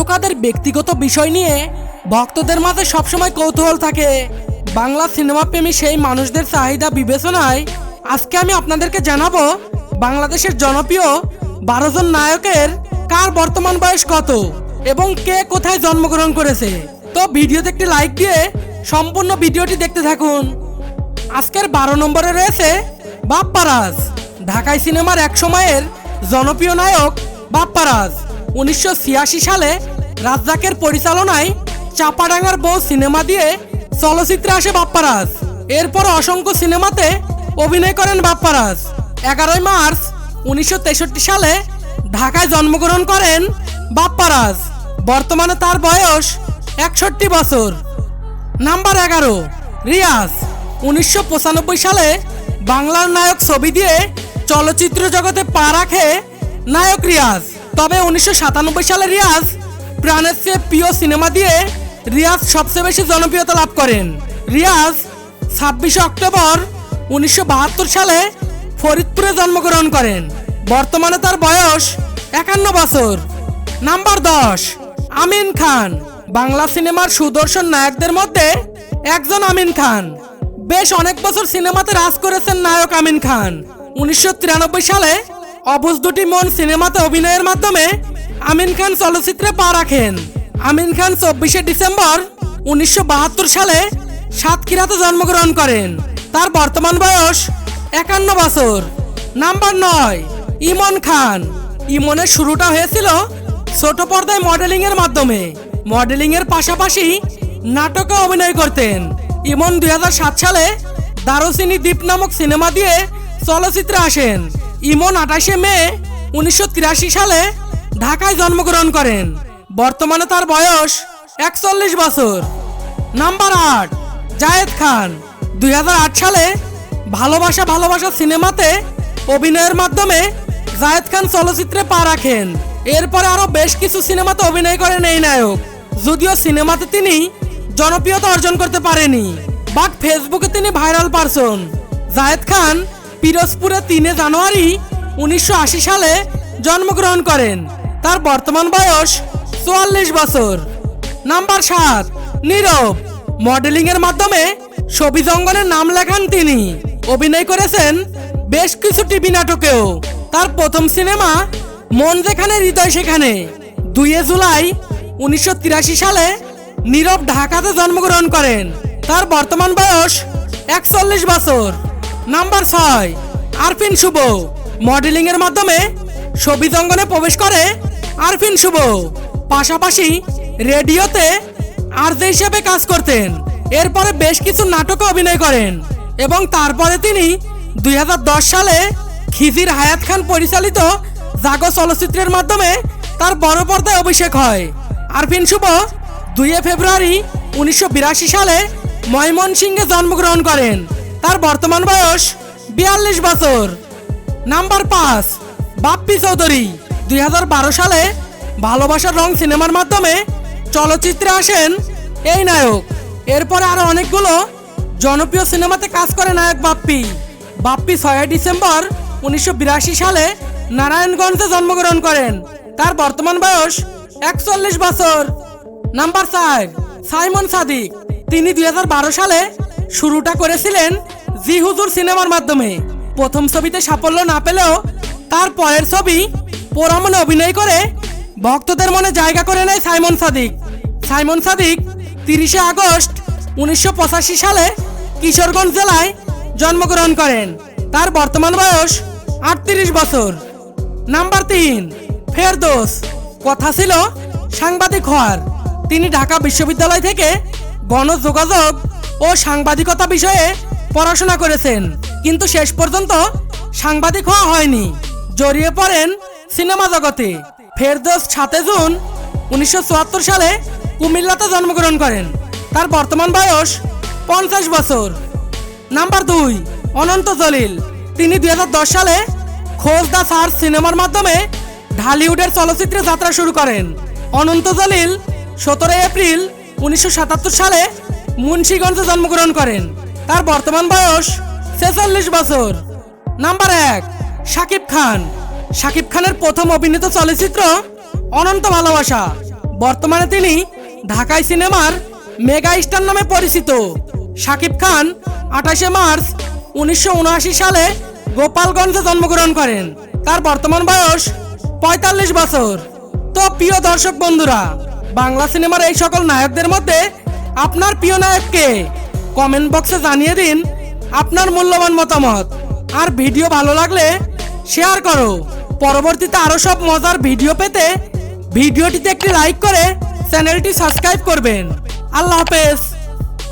তারকাদের ব্যক্তিগত বিষয় নিয়ে ভক্তদের মাঝে সবসময় কৌতূহল থাকে। বাংলা সিনেমা প্রেমী সেই মানুষদের চাহিদা বিবেচনায় আজকে আমি আপনাদেরকে জানাব, বাংলাদেশের জনপ্রিয় বারো জন নায়কের কার বর্তমান বয়স কত এবং কে কোথায় জন্মগ্রহণ করেছে। তো ভিডিওতে একটি লাইক দিয়ে সম্পূর্ণ ভিডিওটি দেখতে থাকুন। আজকের বারো নম্বরে রয়েছে বাপ্পারাজ, ঢাকাই সিনেমার এক সময়ের জনপ্রিয় নায়ক বাপ্পারাজ। উনিশশো ছিয়াশি সালে রাজ্জাকের পরিচালনায় চাপাডাঙ্গার বউ সিনেমা দিয়ে চলচ্চিত্রে আসে বাপ্পারাজ। এরপর অসংখ্য সিনেমাতে অভিনয় করেন বাপ্পারাজ। এগারোই মার্চ উনিশশো তেষট্টি সালে ঢাকায় জন্মগ্রহণ করেন বাপ্পারাজ। বর্তমানে তার বয়স একষট্টি বছর। নাম্বার এগারো, রিয়াজ। উনিশশো পঁচানব্বই সালে বাংলার নায়ক ছবি দিয়ে চলচ্চিত্র জগতে পা রাখে নায়ক রিয়াজ। তবে উনিশশো সাতানব্বই সালে রিয়াজ প্রাণের চেয়ে প্রিয় সিনেমা দিয়ে রিয়াজ সবচেয়ে বেশি জনপ্রিয়তা লাভ করেন। রিয়াজ ছাব্বিশে অক্টোবর উনিশশো সালে ফরিদপুরে জন্মগ্রহণ করেন। বর্তমানে তার বয়স একান্ন বছর। নাম্বার দশ, আমিন খান। বাংলা সিনেমার সুদর্শন নায়কদের মধ্যে একজন আমিন খান। বেশ অনেক বছর সিনেমাতে রাজ করেছেন নায়ক আমিন খান। উনিশশো তিরানব্বই সালে অবুজ দুটি মন সিনেমাতে অভিনয়ের মাধ্যমে আমিন খান চলচ্চিত্রে পা রাখেন। আমিন খান চব্বিশে ডিসেম্বর উনিশশো বাহাত্তর সালে সাতক্ষীরাতে জন্মগ্রহণ করেন। তার বর্তমান বয়স একান্ন বছর। নাম্বার নয়, ইমন খান। ইমনের শুরুটা হয়েছিল ছোট পর্দায় মডেলিং এর মাধ্যমে। মডেলিং এর পাশাপাশি নাটকে অভিনয় করতেন। ইমন দুই হাজার সাত সালে দারুচিনি দ্বীপ নামক সিনেমা দিয়ে চলচ্চিত্রে আসেন। ইমন আঠাশে মে উনিশশো তিরাশি সালে ঢাকায় জন্মগ্রহণ করেন। বর্তমানে তার বয়স একচল্লিশ বছর। নাম্বার আট, জায়েদ খান। দুই হাজার আট সালে ভালোবাসা ভালোবাসা সিনেমাতে অভিনয়ের মাধ্যমে জায়েদ খান চলচ্চিত্রে পা রাখেন। এরপরে আরও বেশ কিছু সিনেমাতে অভিনয় করেন এই নায়ক। যদিও সিনেমাতে তিনি জনপ্রিয়তা অর্জন করতে পারেনি, বাট ফেসবুকে তিনি ভাইরাল পারসন। জায়েদ খান পিরোজপুরে তিনে জানুয়ারি উনিশশো আশি সালে জন্মগ্রহণ করেন। তার বর্তমান বয়স চুয়াল্লিশ বছর। নাম্বার সাত, নীরব। মডেলিং এর মাধ্যমে ছবি জঙ্গলের নাম লেখান তিনি। অভিনয় করেছেন বেশ কিছু টিভি নাটকেও। তার প্রথম সিনেমা মন যেখানে, হৃদয় সেখানে। দুইয়ে জুলাই উনিশশো তিরাশি সালে নীরব ঢাকাতে জন্মগ্রহণ করেন। তার বর্তমান বয়স একচল্লিশ বছর। নাম্বার ছয়, আরফিন শুভ। মডেলিং এর মাধ্যমে ছবি জঙ্গলে প্রবেশ করে আরফিন শুভ। পাশাপাশি রেডিওতে আরজে হিসেবে কাজ করতেন। এরপরে বেশ কিছু নাটকে অভিনয় করেন এবং তারপরে তিনি দুই হাজার দশ সালে খিজির হায়াত খান পরিচালিত জাগো চলচ্চিত্রের মাধ্যমে তার বড় পর্দায় অভিষেক হয়। আরফিন শুভ দুই ফেব্রুয়ারি উনিশশো বিরাশি সালে ময়মনসিংহে জন্মগ্রহণ করেন। তার বর্তমান বয়স বিয়াল্লিশ বছর। নাম্বার পাঁচ, বাপ্পি চৌধুরী। দুই হাজার বারো সালে ভালোবাসার রং সিনেমার মাধ্যমে চলচ্চিত্রে আসেন এই নায়ক। এরপরে আরও অনেকগুলো জনপ্রিয় সিনেমাতে কাজ করে নায়ক বাপ্পি। বাপ্পি ছয় ডিসেম্বর উনিশশো বিরাশি সালে নারায়ণগঞ্জে জন্মগ্রহণ করেন। তার বর্তমান বয়স একচল্লিশ বছর। নাম্বার চার, সাইমন সাদিক। তিনি দুই হাজার বারো সালে শুরুটা করেছিলেন জি হুজুর সিনেমার মাধ্যমে। প্রথম ছবিতে সাফল্য না পেলেও তার পরের ছবি পোরামনে অভিনয় করে, ভক্তদের মনে জায়গা করে নেয় সাইমন সাদিক। সাইমন সাদিক তিরিশে আগস্ট উনিশশো পঁচাশি সালে কিশোরগঞ্জ জেলায় জন্মগ্রহণ করেন। তার বর্তমান বয়স আটত্রিশ বছর। নাম্বার তিন, ফেরদোস। কথা ছিল সাংবাদিক হওয়ার। তিনি ঢাকা বিশ্ববিদ্যালয় থেকে গণযোগাযোগ ও সাংবাদিকতা বিষয়ে পড়াশোনা করেছেন। কিন্তু শেষ পর্যন্ত সাংবাদিক হওয়া হয়নি। জড়িয়ে পড়েন সিনেমা জগতে। ফেরদোস সাতে জুন উনিশশো চুয়াত্তর সালে কুমিল্লাতে জন্মগ্রহণ করেন। তার বর্তমান বয়স পঞ্চাশ বছর। নাম্বার দুই, অনন্ত জলিল। তিনি দুই হাজার দশ সালে খোঁজ দা সার্চ সিনেমার মাধ্যমে ঢালিউডের চলচ্চিত্রে যাত্রা শুরু করেন। অনন্ত জলিল সতেরোই এপ্রিল উনিশশো সাতাত্তর সালে মুন্সীগঞ্জে জন্মগ্রহণ করেন। তার বর্তমান বয়স ছেচল্লিশ বছর। নাম্বার এক, শাকিব খান। শাকিব খানের প্রথম অভিনীত চলচ্চিত্র অনন্ত ভালোবাসা। বর্তমানে তিনি ঢাকাই সিনেমার মেগা স্টার নামে পরিচিত। শাকিব খান আঠাশে মার্চ উনিশশো উনআশি সালে গোপালগঞ্জে জন্মগ্রহণ করেন। তার বর্তমান বয়স পঁয়তাল্লিশ বছর। তো প্রিয় দর্শক বন্ধুরা, বাংলা সিনেমার এই সকল নায়কদের মধ্যে আপনার প্রিয় নায়ককে কমেন্ট বক্সে জানিয়ে দিন। আপনার মূল্যবান মতামত। আর ভিডিও ভালো লাগলে শেয়ার করো। পরবর্তীতে আরও সব মজার ভিডিও পেতে ভিডিওটিতে একটি লাইক করে চ্যানেলটি সাবস্ক্রাইব করবেন। আল্লাহ হাফেজ।